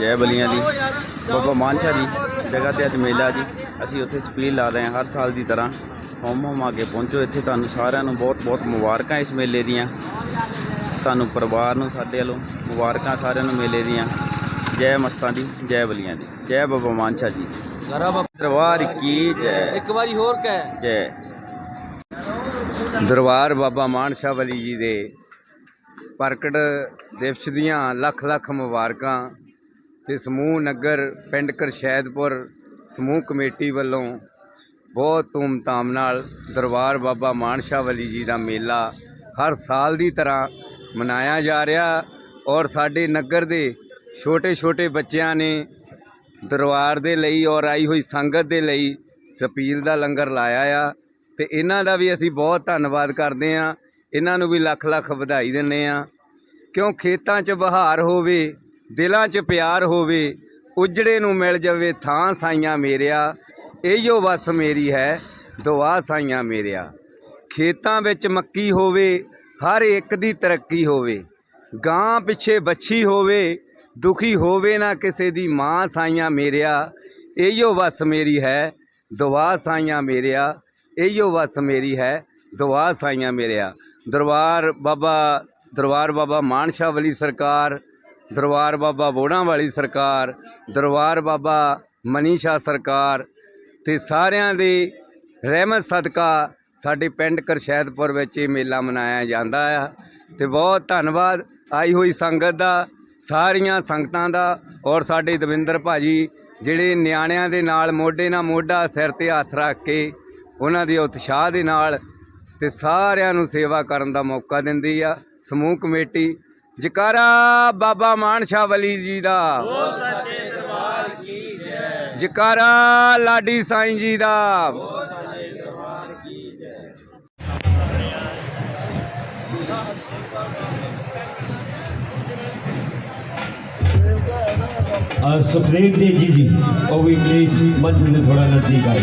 ਜੈ ਬਲੀਆਂ ਦੀ ਬਾਬਾ ਮਾਨਸਾ ਦੀ ਜਗ੍ਹਾ ਤੇ ਅੱਜ ਮੇਲਾ ਜੀ। ਅਸੀਂ ਉੱਥੇ ਸਪੀਲ ਲਾ ਰਹੇ ਹਾਂ ਹਰ ਸਾਲ ਦੀ ਤਰ੍ਹਾਂ। ਹੋਮ ਹੋਮ ਆ ਕੇ ਪਹੁੰਚੋ। ਇੱਥੇ ਤੁਹਾਨੂੰ ਸਾਰਿਆਂ ਨੂੰ ਬਹੁਤ ਬਹੁਤ ਮੁਬਾਰਕਾਂ ਇਸ ਮੇਲੇ ਦੀਆਂ। ਤੁਹਾਨੂੰ ਪਰਿਵਾਰ ਨੂੰ ਸਾਡੇ ਵੱਲੋਂ ਮੁਬਾਰਕਾਂ ਸਾਰਿਆਂ ਨੂੰ ਮੇਲੇ ਦੀਆਂ। ਜੈ ਮਸਤਾਂ ਦੀ ਜੈ ਬਲੀਆਂ ਦੀ। ਜੈ ਬਾਬਾ ਮਾਨਸਾ ਜੀ। ਦਰਬਾਰ ਕੀ ਜੈ। ਇੱਕ ਵਾਰੀ ਹੋਰ ਕਹਿ। ਜੈ। ਦਰਬਾਰ ਬਾਬਾ ਮਾਨਸ਼ਾ ਵਲੀ ਜੀ ਦੇ। ਪ੍ਰਗਟ ਦਿਵਸ ਦੀਆਂ ਲੱਖ ਲੱਖ ਮੁਬਾਰਕਾਂ। ਤੇ ਸਮੂਹ ਨਗਰ ਪਿੰਡ ਕਰਸ਼ੈਦਪੁਰ ਸਮੂਹ ਕਮੇਟੀ ਵੱਲੋਂ ਬਹੁਤ ਧੂਮਧਾਮ ਨਾਲ ਦਰਬਾਰ ਬਾਬਾ ਮਾਨਸ਼ਾ ਵਲੀ ਜੀ ਦਾ ਮੇਲਾ ਹਰ ਸਾਲ ਦੀ ਤਰ੍ਹਾਂ ਮਨਾਇਆ ਜਾ ਰਿਹਾ ਔਰ ਸਾਡੇ ਨਗਰ ਦੇ ਛੋਟੇ ਛੋਟੇ ਬੱਚਿਆਂ ਨੇ ਦਰਬਾਰ ਦੇ ਲਈ ਔਰ ਆਈ ਹੋਈ ਸੰਗਤ ਦੇ ਲਈ ਸਪੀਲ ਦਾ ਲੰਗਰ ਲਾਇਆ ਆ ਤੇ ਇਹਨਾਂ ਦਾ ਵੀ ਅਸੀਂ ਬਹੁਤ ਧੰਨਵਾਦ ਕਰਦੇ ਆ ਇਹਨਾਂ ਨੂੰ ਵੀ ਲੱਖ ਲੱਖ ਵਧਾਈ ਦਿੰਨੇ ਆ ਕਿਉਂ ਖੇਤਾਂ 'ਚ ਬਹਾਰ ਹੋਵੇ ਦਿਲਾਂ 'ਚ ਪਿਆਰ ਹੋਵੇ, ਉਜੜੇ ਨੂੰ ਮਿਲ ਜਾਵੇ, ਥਾਂ ਸਾਈਆਂ ਮੇਰਿਆ। ਇਹੀਓ ਬਸ ਮੇਰੀ ਹੈ, ਦੁਆ ਸਾਈਆਂ ਮੇਰਿਆ। ਖੇਤਾਂ ਵਿੱਚ ਮੱਕੀ ਹੋਵੇ, ਹਰ ਇੱਕ ਦੀ ਤਰੱਕੀ ਹੋਵੇ। ਗਾਂ ਪਿੱਛੇ ਬੱਚੀ ਹੋਵੇ, ਦੁਖੀ ਹੋਵੇ ਨਾ ਕਿਸੇ ਦੀ ਮਾਂ ਸਾਈਆਂ ਮੇਰਿਆ। ਇਹੀਓ ਬਸ ਮੇਰੀ ਹੈ, ਦੁਆ ਸਾਈਆਂ ਮੇਰਿਆ। ਇਹੀਓ ਬਸ ਮੇਰੀ ਹੈ, ਦੁਆ ਸਾਈਆਂ ਮੇਰਿਆ। ਦਰਬਾਰ ਬਾਬਾ ਦਰਬਾਰ ਬਾਬਾ ਮਾਨਸ਼ਾ ਵਾਲੀ ਸਰਕਾਰ ਦਰਬਾਰ ਬਾਬਾ ਬੋੜਾਂ ਵਾਲੀ ਸਰਕਾਰ, ਦਰਬਾਰ ਬਾਬਾ ਮਨੀਸ਼ਾ ਸਰਕਾਰ ਤੇ ਸਾਰਿਆਂ ਦੀ ਰਹਿਮਤ ਸਦਕਾ ਸਾਡੇ ਪਿੰਡ ਕਰਸ਼ੈਦਪੁਰ ਵਿੱਚ ਇਹ ਮੇਲਾ ਮਨਾਇਆ ਜਾਂਦਾ ਆ ਤੇ ਬਹੁਤ ਧੰਨਵਾਦ। ਆਈ ਹੋਈ ਸੰਗਤ ਦਾ, ਸਾਰੀਆਂ ਸੰਗਤਾਂ ਦਾ ਔਰ ਸਾਡੇ ਦਵਿੰਦਰ ਭਾਜੀ ਜਿਹੜੇ ਨਿਆਣਿਆਂ ਦੇ ਨਾਲ ਮੋਢੇ ਨਾਲ ਮੋਢਾ ਸਿਰ ਤੇ ਹੱਥ ਰੱਖ ਕੇ ਉਹਨਾਂ ਦੇ ਉਤਸ਼ਾਹ ਦੇ ਨਾਲ ਤੇ ਸਾਰਿਆਂ ਨੂੰ ਸੇਵਾ ਕਰਨ ਦਾ ਮੌਕਾ ਦਿੰਦੀ ਆ। ਸਮੂਹ ਕਮੇਟੀ ਜਕਾਰਾ ਬਾਬਾ ਮਾਨਸ਼ਾ ਵਲੀ ਜੀ ਦਾ। ਜਕਾਰਾ ਲਾਡੀ ਸਾਈਂ ਜੀ ਦਾ। ਅ, ਸੁਖਦੇਵ ਜੀ ਜੀ ਉਹ ਵੀ ਪਲੀਜ਼ ਮੰਚ ਦੇ ਥੋੜਾ ਨਜ਼ਦੀਕ ਆਏ